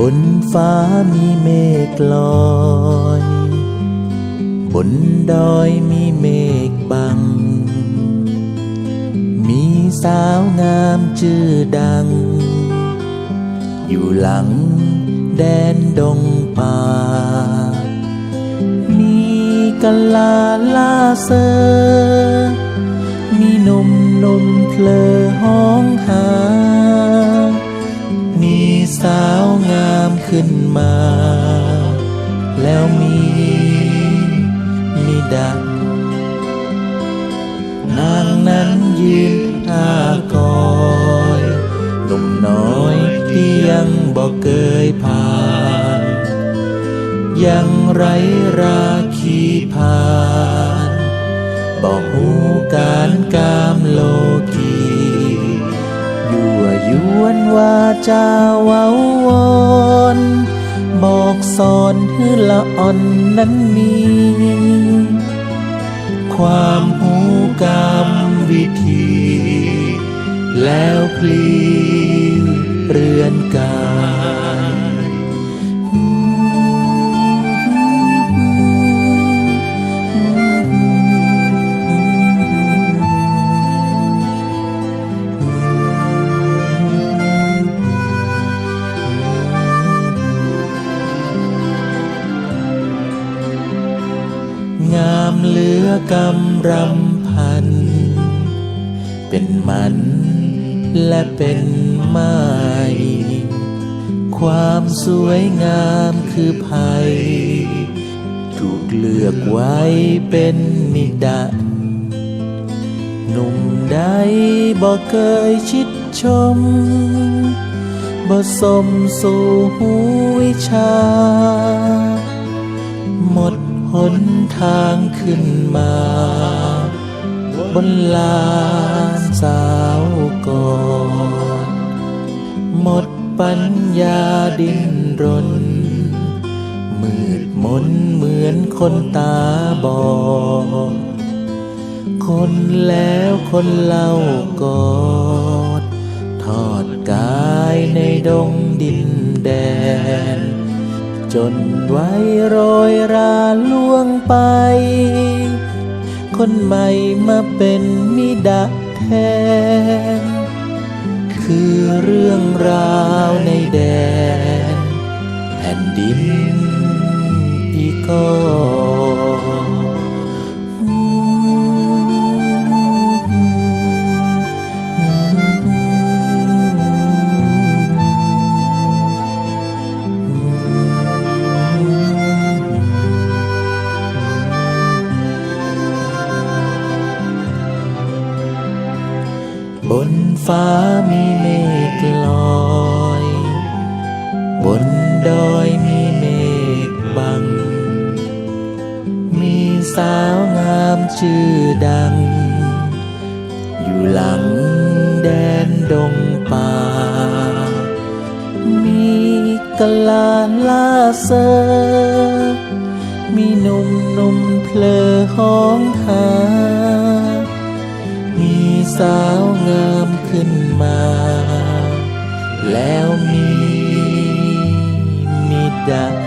บนฟ้ามีเมฆลอย บนดอยมีเมฆบัง มีสาวงามชื่อดัง อยู่หลังแดนดงป่า มีกะลาลาเซอมีนมนมเพลอห้องหา สาวงามขึ้นมา แล้วมีมีดักนางนั้นยืนท่าคอยหนุ่มน้อยที่ยังบอกเกยผ่าน ยังไรราคีผ่าน บอกหูการกามโลกี จาวาวอนบอกสอนให้ละอ่อนนั้นมี ความหูกรรมวิธี แล้วพลีเรือนกาามเหลือกำรำพัน เป็นมันและเป็นไม้ความสวยงามคือภัย ถูกเลือกไว้เป็นนิดะหนุ่มใดบ่เคยชิดชมบ่สมสู่หูวิชา นทางขึ้นมา บนลานสาวกอนหมดปัญญาดิ้นรน มืดมนเหมือนคนตาบอดคนแล้วคนเล่ากอด ทอดกายในดงดินแดน จนไว้โรยราล่วงไป คนใหม่มาเป็นมิดะแทน คือเรื่องราวในแดน แผ่นดินอีกก็ ฟ้ามีเมฆลอย บนดอยมีเมฆบัง มีสาวงามชื่อดัง อยู่หลังแดนดงป่า มีกะลาลาเซอมีหนุ่มหนุ่มเพลอห้องหา มีสาวงาม ขึ้นมา แล้วมีมีดัก